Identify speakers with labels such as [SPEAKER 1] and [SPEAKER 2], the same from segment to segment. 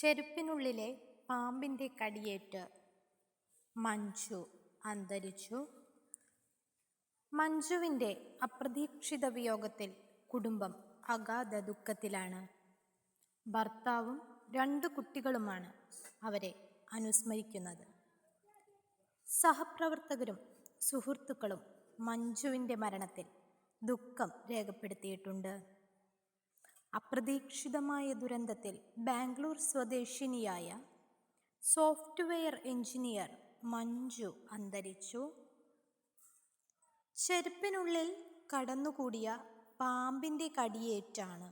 [SPEAKER 1] ചെരുപ്പിനുള്ളിലെ പാമ്പിന്റെ കടിയേറ്റ്. മഞ്ജു അന്തരിച്ചു. മഞ്ജുവിന്റെ അപ്രതീക്ഷിത വിയോഗത്തിൽ കുടുംബം അഗാധ ദുഃഖത്തിലാണ്. ഭർത്താവും രണ്ട് കുട്ടികളുമാണ് അവരെ അനുസ്മരിക്കുന്നത്. സഹപ്രവർത്തകരും സുഹൃത്തുക്കളും മഞ്ജുവിന്റെ മരണത്തിൽ ദുഃഖം രേഖപ്പെടുത്തിയിട്ടുണ്ട്. അപ്രതീക്ഷിതമായ ദുരന്തത്തിൽ ബാംഗ്ലൂർ സ്വദേശിനിയായ സോഫ്റ്റ്വെയർ എഞ്ചിനീയർ മഞ്ജു അന്തരിച്ചു. ചെരുപ്പിനുള്ളിൽ കടന്നുകൂടിയ പാമ്പിന്റെ കടിയേറ്റാണ്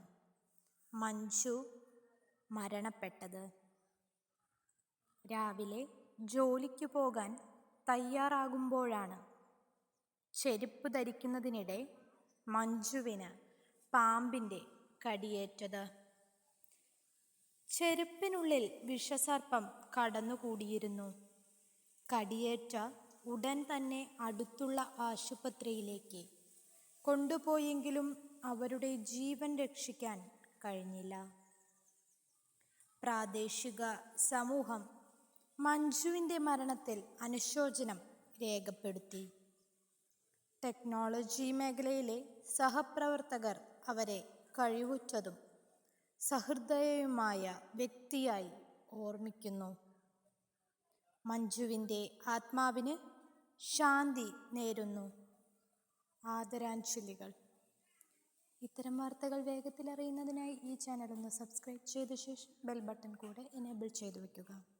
[SPEAKER 1] മഞ്ജു മരണപ്പെട്ടത്. രാവിലെ ജോലിക്ക് പോകാൻ തയ്യാറാകുമ്പോഴാണ് ചെരുപ്പ് ധരിക്കുന്നതിനിടെ മഞ്ജുവിന് പാമ്പിന്റെ കടിയേറ്റത്. ചെരുപ്പിനുള്ളിൽ വിഷസർപ്പം കടന്നുകൂടിയിരുന്നു. കടിയേറ്റ ഉടൻ തന്നെ അടുത്തുള്ള ആശുപത്രിയിലേക്ക് കൊണ്ടുപോയെങ്കിലും അവരുടെ ജീവൻ രക്ഷിക്കാൻ കഴിഞ്ഞില്ല. പ്രാദേശിക സമൂഹം മഞ്ജുവിന്റെ മരണത്തിൽ അനുശോചനം രേഖപ്പെടുത്തി. ടെക്നോളജി മേഖലയിലെ സഹപ്രവർത്തകർ അവരെ കഴിവുറ്റതും സഹൃദയവുമായ വ്യക്തിയായി ഓർമ്മിക്കുന്നു. മഞ്ജുവിന്റെ ആത്മാവിന് ശാന്തി നേരുന്നു. ആദരാഞ്ജലികൾ. ഇത്തരം വാർത്തകൾ വേഗത്തിൽ അറിയുന്നതിനായി ഈ ചാനൽ ഒന്ന് സബ്സ്ക്രൈബ് ചെയ്ത ശേഷം ബെൽ ബട്ടൺ കൂടെ എനേബിൾ ചെയ്തു വയ്ക്കുക